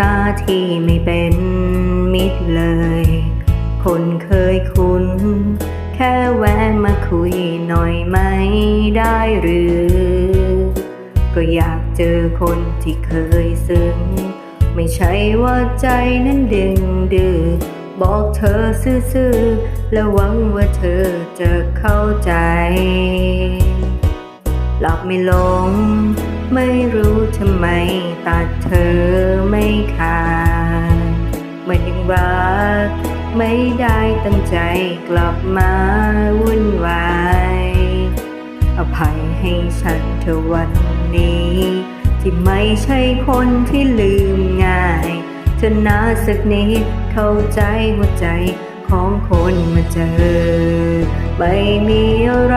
ตาที่ไม่เป็นมิตรเลย คนเคยคุ้น แค่แวะมาคุยหน่อยไหมได้หรือ ก็อยากเจอคนที่เคยซึ้ง ไม่ใช่ว่าใจนั้นดึงดื้อบอกเธอซื่อๆ และหวังว่าเธอจะเข้าใจ หลับไม่ลง ไม่รู้ ทำไมตัดเธอไม่ขาดมือนยังรักไม่ได้ตั้งใจกลับมาวุ่นวายอภัยให้ฉันเธอวันนี้ ที่ไม่ใช่คนที่ลืมง่ายเธอนาสักนิดเข้าใจหัวใจของคนมาเจอ ไม่มีอะไร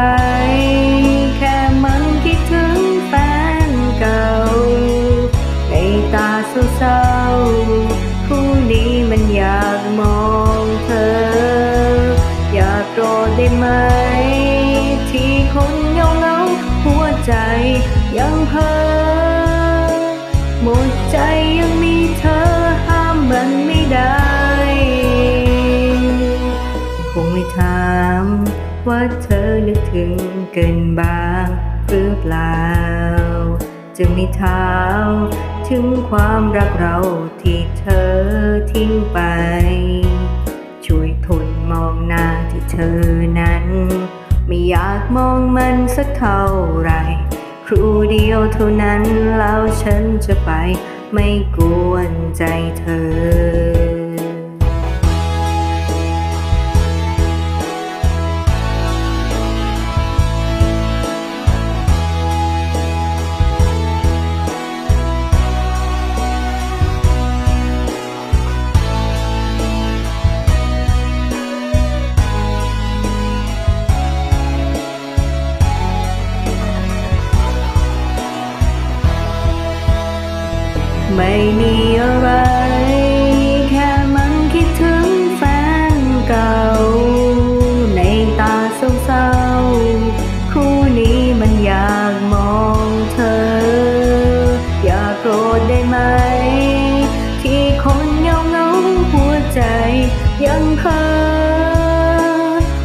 ยังเพ้อหมดใจยังมีเธอห้ามมันไม่ได้ คงไม่ถามว่าเธอนึกถึงเกินบ้างหรือเปล่าจะไม่เท้าถึงความรักเราที่เธอทิ้งไป ช่วยทนมองหน้าที่เธอนั้น ไม่อยากมองมันสักเท่าไหร่ ครูเดียวเท่านั้นแล้วฉันจะไปไม่กวนใจเธอ ไม่มีอะไร แค่มันคิดถึงแฟนเก่า ในตาเศร้าๆคู่นี้มันอยากมองเธอ อยากโกรธได้ไหม ที่คนเงาเงาหัวใจยังเพ้อ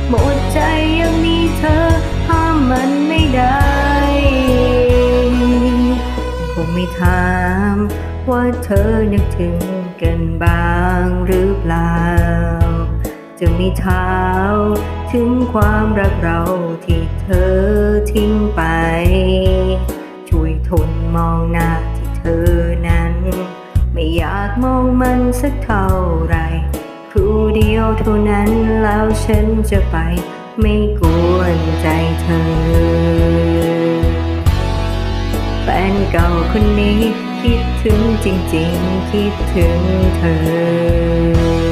หมดใจยังมีเธอห้ามมันไม่ได้ คงไม่ถาม ว่าเธอนึกถึงกันบ้างหรือเปล่าจะม่เท้าถึงความรักเราที่เธอทิ้งไป ช่วยทนมองหน้าที่เธอนั้น ไม่อยากมองมันสักเท่าไรครูเดียวเท่านั้นแล้วฉันจะไปไม่กวนใจเธอ แฟนเก่าคนนี้ คิดถึงจริงๆ คิดถึงเธอ